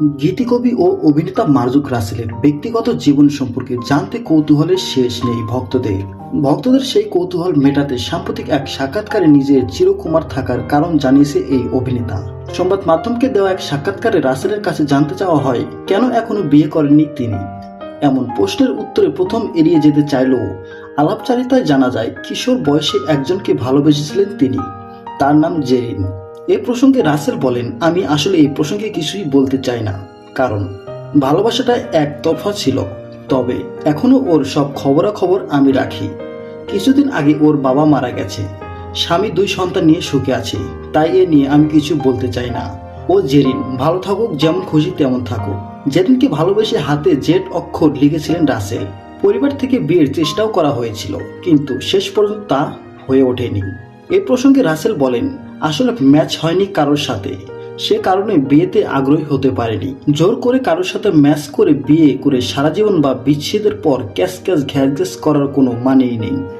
গীতিকবি ও অভিনেতা মার্জুক রাসেলের ব্যক্তিগত জীবন সম্পর্কে জানতে কৌতূহলের শেষ নেই ভক্তদের। ভক্তদের সেই কৌতূহল মেটাতে সাম্প্রতিক এক সাক্ষাৎকারে নিজের চিরকুমার থাকার কারণ জানিয়েছে এই অভিনেতা। সংবাদ মাধ্যমকে দেওয়া এক সাক্ষাৎকারে রাসেলের কাছে জানতে চাওয়া হয়, কেন এখনও বিয়ে করেননি তিনি? এমন প্রশ্নের উত্তরে প্রথম এড়িয়ে যেতে চাইলেও আলাপচারিতায় জানা যায়, কিশোর বয়সে একজনকে ভালোবেসেছিলেন তিনি। তার নাম জেরিন। এ প্রসঙ্গে রাসেল বলেন, আমি আসলে এই প্রসঙ্গে কিছুই বলতে চাই না। কারণ, ভালোবাসাটা একতরফা ছিল। তবে এখনও ওর সব খবরাখবর আমি রাখি। কিছুদিন আগে ওর বাবা মারা গেছে। স্বামী দুই সন্তান নিয়ে সুখে আছে। তাই এ নিয়ে আমি কিছু বলতে চাই না। ও জেরিন ভালো থাকুক, যেমন খুশি তেমন থাকুক। জেরিনকে ভালোবেসে হাতে জেট অক্ষর লিখেছিলেন রাসেল, পরিবার থেকে বিয়ের চেষ্টাও করা হয়েছিল। কিন্তু শেষ পর্যন্ত তা হয়ে ওঠেনি। এ প্রসঙ্গে রাসেল বলেন আসলে ম্যাচ হয়নি কারোর সাথে। সে কারণে বিয়েতে আগ্রহী হতে পারেনি। জোর করে কারোর সাথে ম্যাচ করে বিয়ে করে সারা জীবন বা বিচ্ছেদের পর ক্যাশ ক্যাশ ঘ্যাস করার কোনো মানেই নেই।